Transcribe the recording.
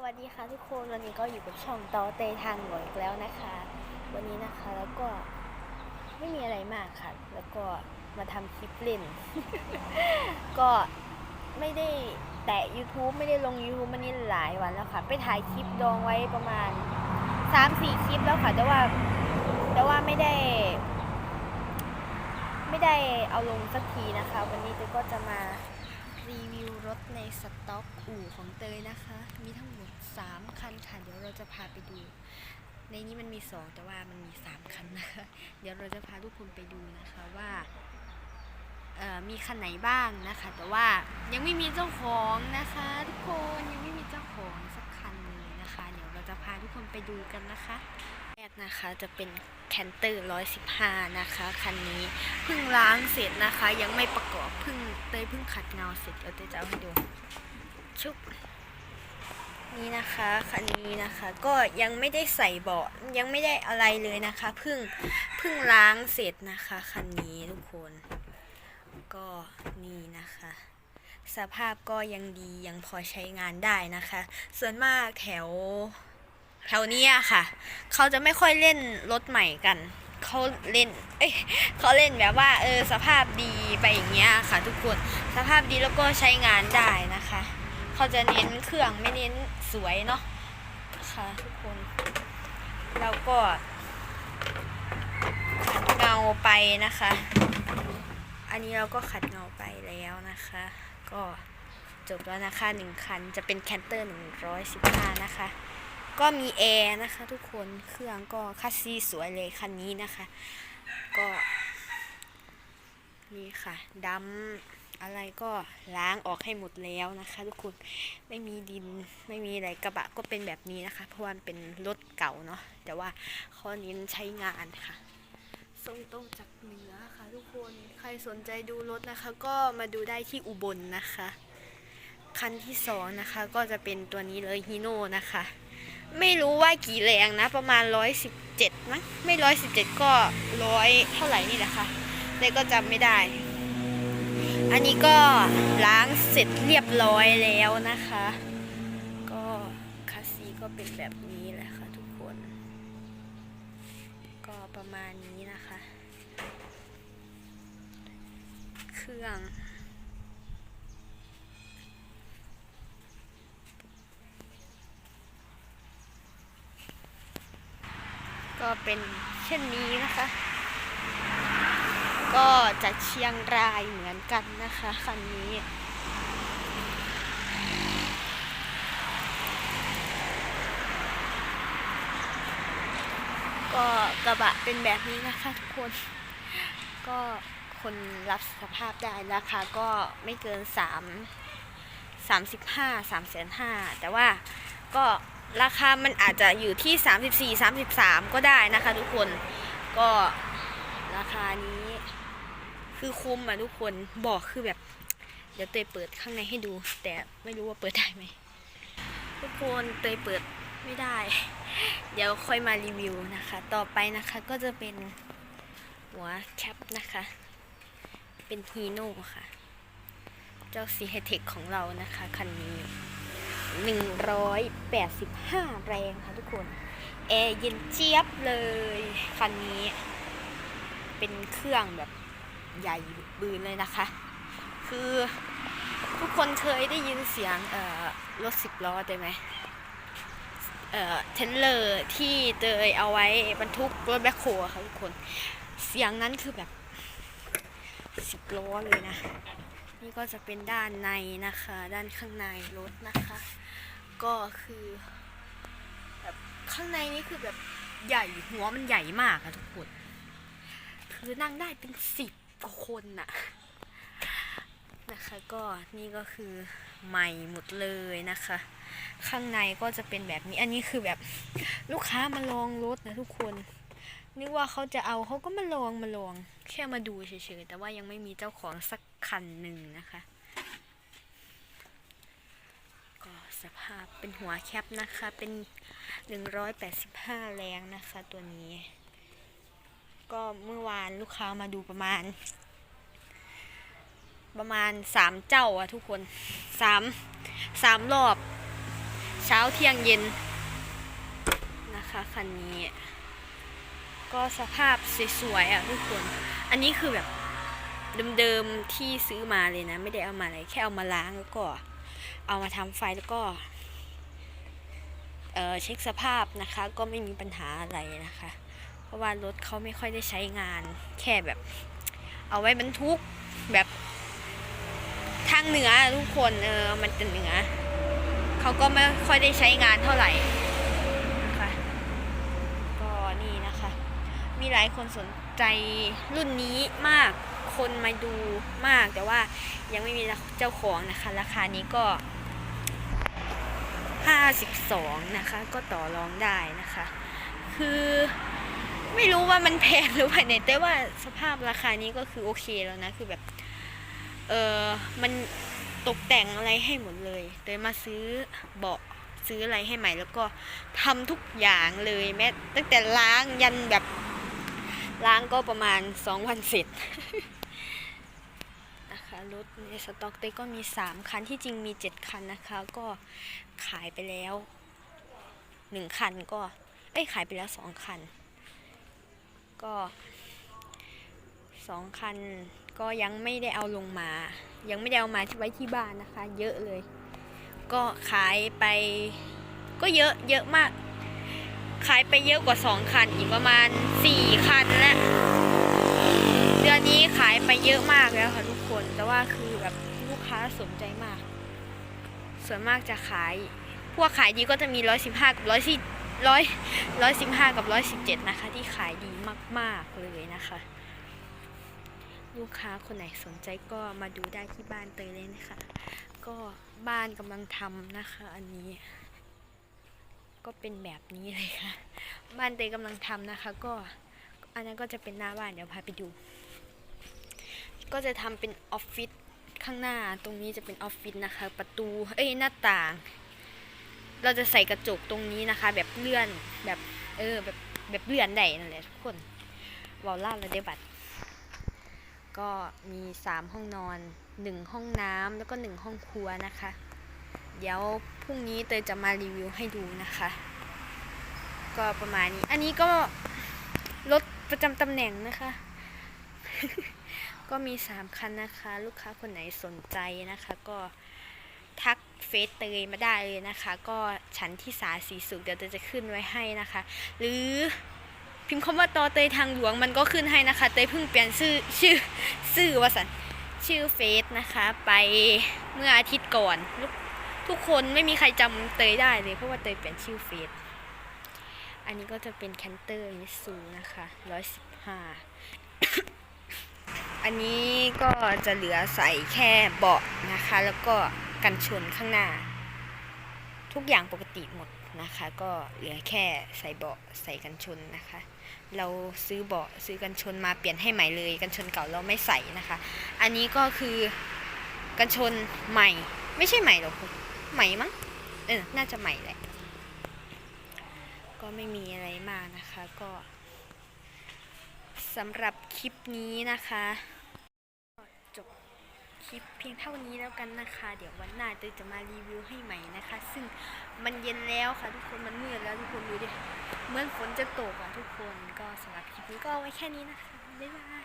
สวัสดีค่ะทุกคนวันนี้ก็อยู่กับช่องตอเตทางหลวงอีกแล้วนะคะ วันนี้นะคะแล้วก็ไม่มีอะไรมากค่ะ แล้วก็มาทำคลิปเล่น ก็ไม่ได้แตะ YouTube ไม่ได้ลง YouTube มันนี่หลายวันแล้วค่ะ ไปถ่ายคลิปดองไว้ประมาณ 3-4 คลิปแล้วค่ะ แต่ว่าแต่ว่าไม่ได้ ไม่ได้เอาลงสักทีนะคะ วันนี้เตยก็จะมา รีวิวรถในสต็อกอู่ของเตยนะคะ มีทั้งหมด 3 คันค่ะ เดี๋ยวเราจะพาไปดู ในนี้มันมี 2 แต่ว่ามันมี 3 คันนะคะ เดี๋ยวเราจะพาทุกคนไปดูนะคะว่ามีคันไหนบ้างนะคะ แต่ว่ายังไม่มีเจ้าของนะคะ ทุกคนยังไม่มีเจ้าของสักคันเลยนะคะ เดี๋ยวเราจะพาทุกคนไปดูกันนะคะ นะคะ จะเป็นแคนเตอร์115 นะคะ คันนี้เพิ่งล้างเสร็จนะคะ ยังไม่ประกอบเพิ่งเตยเพิ่งขัดเงาเสร็จเดี๋ยวเตยจะเอาให้ดู ชุบนี่นะคะคันนี้นะคะก็ยังไม่ได้ใส่เบาะยังไม่ได้อะไรเลยนะคะเพิ่งเพิ่งล้างเสร็จนะคะคันนี้ทุกคน ก็นี่นะคะ สภาพก็ยังดียังพอใช้งานได้นะคะ ส่วนมากแถว แถวเนี้ยค่ะ เขาจะไม่ค่อยเล่นรถใหม่กันเขาเล่น เอ้ยเขาเล่นแบบว่า เออ สภาพดีไปอย่างเงี้ยค่ะ ทุกคน สภาพดีแล้วก็ใช้งานได้นะคะ เขาจะเน้นเครื่องไม่เน้นสวยเนาะ ค่ะ ทุกคน แล้วก็ขัดเงาไปนะคะ อันนี้เราก็ขัดเงาไปแล้วนะคะ ก็จบแล้วนะคะหนึ่งคัน จะเป็นแคนเตอร์หนึ่งร้อยสิบห้านะคะ ก็มีแอร์นะคะทุกคนเครื่องก็คัสซีสวยเลยคันนี้นะคะ ก็ นี่ค่ะดำอะไรก็ล้างออกให้หมดแล้วนะคะ ทุกคนไม่มีดินไม่มีอะไรกระบะก็เป็นแบบนี้นะคะ เพราะว่าเป็นรถเก่าเนาะแต่ว่าข้อนี้ใช้งานค่ะส่งตรงจากเหนือค่ะ ทุกคนใครสนใจดูรถนะคะ ก็มาดูได้ที่อุบลนะคะ คันที่สองนะคะก็จะเป็นตัวนี้เลยฮีโน่นะคะ ไม่รู้ว่ากี่แรงนะ ประมาณร้อยสิบเจ็ดมั้งไม่ร้อยสิบเจ็ดก็ร้อยเท่าไหร่นี่แหละค่ะเลยก็จำไม่ได้ อันนี้ก็ล้างเสร็จเรียบร้อยแล้วนะคะ ก็คัสซีก็เป็นแบบนี้แหละค่ะทุกคน ก็ประมาณนี้นะคะ เครื่อง ก็เป็นเช่นนี้นะคะ ก็จากเชียงรายเหมือนกันนะคะคันนี้ก็กระบะเป็นแบบนี้นะคะทุกคน ก็คนรับสภาพได้ราคาก็ไม่เกินสามสามสิบห้าสามแสนห้าแต่ว่าก็ ราคามันอาจจะอยู่ที่สามสิบสี่สามสิบสามก็ได้นะคะ ทุกคนก็ราคานี้ คือคุ้มอะทุกคนบอกคือแบบ เดี๋ยวเตยเปิดข้างในให้ดู แต่ไม่รู้ว่าเปิดได้ไหมทุกคนเตยเปิดไม่ได้ เดี๋ยวค่อยมารีวิวนะคะ ต่อไปนะคะก็จะเป็นหัวแคปนะคะ เป็นฮีโน่ค่ะ เจ้าซีเฮเทคของเรานะคะ คันนี้ 185 แรงค่ะทุกคน แอร์เย็นเจี๊ยบเลย คันนี้ เป็นเครื่องแบบใหญ่บืนเลยนะคะ คือทุกคนเคยได้ยินเสียงรถสิบล้อได้ไหมเออเทนเลอร์ที่เตยเอาไว้บรรทุกรถแบคโฮค่ะทุกคน เสียงนั้นคือแบบสิบล้อเลยนะ นี่ก็จะเป็นด้านในนะคะ ด้านข้างในรถนะคะ ก็คือแบบข้างในนี่คือแบบใหญ่หัวมันใหญ่มากอะทุกคน คือนั่งได้เป็นสิบกว่าคนน่ะนะคะก็นี่ก็คือใหม่หมดเลยนะคะ ข้างในก็จะเป็นแบบนี้อันนี้คือแบบลูกค้ามาลองรถนะทุกคนนึกว่าเขาจะเอาเขาก็มาลองมาลอง แค่มาดูเฉยๆแต่ว่ายังไม่มีเจ้าของสักคันหนึ่งนะคะ ก็ สภาพเป็นหัวแคปนะคะ เป็น 185 แรงนะคะตัวนี้ ก็เมื่อวานลูกค้ามาดูประมาณ ประมาณสามเจ้าอะทุกคนสามสามรอบ เช้าเที่ยงเย็นนะคะคันนี้ ก็สภาพสวยๆอะทุกคน อันนี้คือแบบเดิมๆที่ซื้อมาเลยนะ ไม่ได้เอามาอะไรแค่เอามาล้างแล้วก็ เอามาทำไฟแล้วก็เออเช็คสภาพนะคะก็ไม่มีปัญหาอะไรนะคะ เพราะว่ารถเขาไม่ค่อยได้ใช้งาน แค่แบบ เอาไว้บรรทุกแบบทางเหนือทุกคนเออมันจะเหนือเขาก็ไม่ค่อยได้ใช้งานเท่าไหร่นะคะก็นี่นะคะ มีหลายคนสนใจรุ่นนี้มากคนมาดูมากแต่ว่ายังไม่มีเจ้าของนะคะ ราคานี้ก็ 52 นะคะ ก็ต่อรองได้นะคะ คือไม่รู้ว่ามันแพงหรือเปล่าเนี่ยแต่ว่าสภาพราคานี้ก็คือโอเคแล้วนะ คือแบบ เออมันตกแต่งอะไรให้หมดเลยเตยมาซื้อเบาะซื้ออะไรให้ใหม่แล้วก็ทำทุกอย่างเลยแม้ตั้งแต่ล้างยันแบบล้างก็ประมาณสองวันเสร็จ รถในสต็อกเต้ก็มี 3 คันที่จริงมี 7 คันนะคะ ก็ขายไปแล้ว 1 คันก็ เอ้ยขายไปแล้ว 2 คัน ก็ 2 คันก็ยังไม่ได้เอาลงมา ยังไม่ได้เอามาไว้ที่บ้านนะคะ เยอะเลย ก็ขายไปก็เยอะเยอะมาก ขายไปเยอะกว่า 2 คันอีกประมาณ 4 คันแล้ว เดือนนี้ขายไปเยอะมากแล้วค่ะทุกคน แต่ว่าคือแบบลูกค้าสนใจมาก ส่วนมากจะขาย พวกขายดีก็จะมีร้อยสิบห้ากับร้อยสี่ร้อยร้อยสิบห้ากับร้อยสิบเจ็ดนะคะ ที่ขายดีมาก ๆ เลยนะคะ ลูกค้าคนไหนสนใจก็มาดูได้ที่บ้านเตยเลยนะคะ ก็บ้านกำลังทำนะคะ อันนี้ ก็เป็นแบบนี้เลยค่ะ บ้านเตยกำลังทำนะคะ ก็อันนั้นก็จะเป็นหน้าบ้านเดี๋ยวพาไปดู ก็จะทำเป็นออฟฟิศข้างหน้าตรงนี้จะเป็นออฟฟิศนะคะ ประตูเอ้ยหน้าต่าง เราจะใส่กระจกตรงนี้นะคะ แบบเลื่อนแบบเออแบบแบบเลื่อนได้นั่นแหละทุกคนวอลล่าระเดบัตก็มีสามห้องนอนหนึ่งห้องน้ำแล้วก็หนึ่งห้องครัวนะคะ เดี๋ยวพรุ่งนี้เตยจะมารีวิวให้ดูนะคะ ก็ประมาณนี้ อันนี้ก็รถประจำตำแหน่งนะคะ ก็มี 3 คันนะคะ ลูกค้าคนไหนสนใจนะคะ ก็ทักเฟซเตยมาได้เลยนะคะ ก็ชั้นที่สาสีสุขเดี๋ยวเตยจะขึ้นไว้ให้นะคะ หรือพิมพ์คำว่าตอเตยทางหลวงมันก็ขึ้นให้นะคะ เตยเพิ่งเปลี่ยนชื่อชื่อชื่อวสันชื่อเฟซนะคะ ไปเมื่ออาทิตย์ก่อนลูกทุกคนไม่มีใครจำเตยได้เลย เพราะว่าเตยเปลี่ยนชื่อเฟซอันนี้ก็จะเป็นแคนเตอร์มิสูนะคะร้อยสิบห้า อันนี้ก็จะเหลือใส่แค่เบาะนะคะ แล้วก็กันชนข้างหน้า ทุกอย่างปกติหมดนะคะ ก็เหลือแค่ใส่เบาะใส่กันชนนะคะ เราซื้อเบาะซื้อกันชนมาเปลี่ยนให้ใหม่เลยกันชนเก่าเราไม่ใส่นะคะ อันนี้ก็คือกันชนใหม่ ไม่ใช่ใหม่หรอกคุณใหม่มั้งเออน่าจะใหม่แหละก็ไม่มีอะไรมากนะคะก็สำหรับคลิปนี้นะคะ คลิปเพียงเท่านี้แล้วกันนะคะ เดี๋ยววันหน้าเตยจะมารีวิวให้ใหม่นะคะ ซึ่งมันเย็นแล้วค่ะ ทุกคนมันมืดแล้วทุกคนดูดิเหมื่อนฝนจะตกอะทุกคนก็สำหรับคลิปนี้ก็ไว้แค่นี้นะคะบ๊ายบาย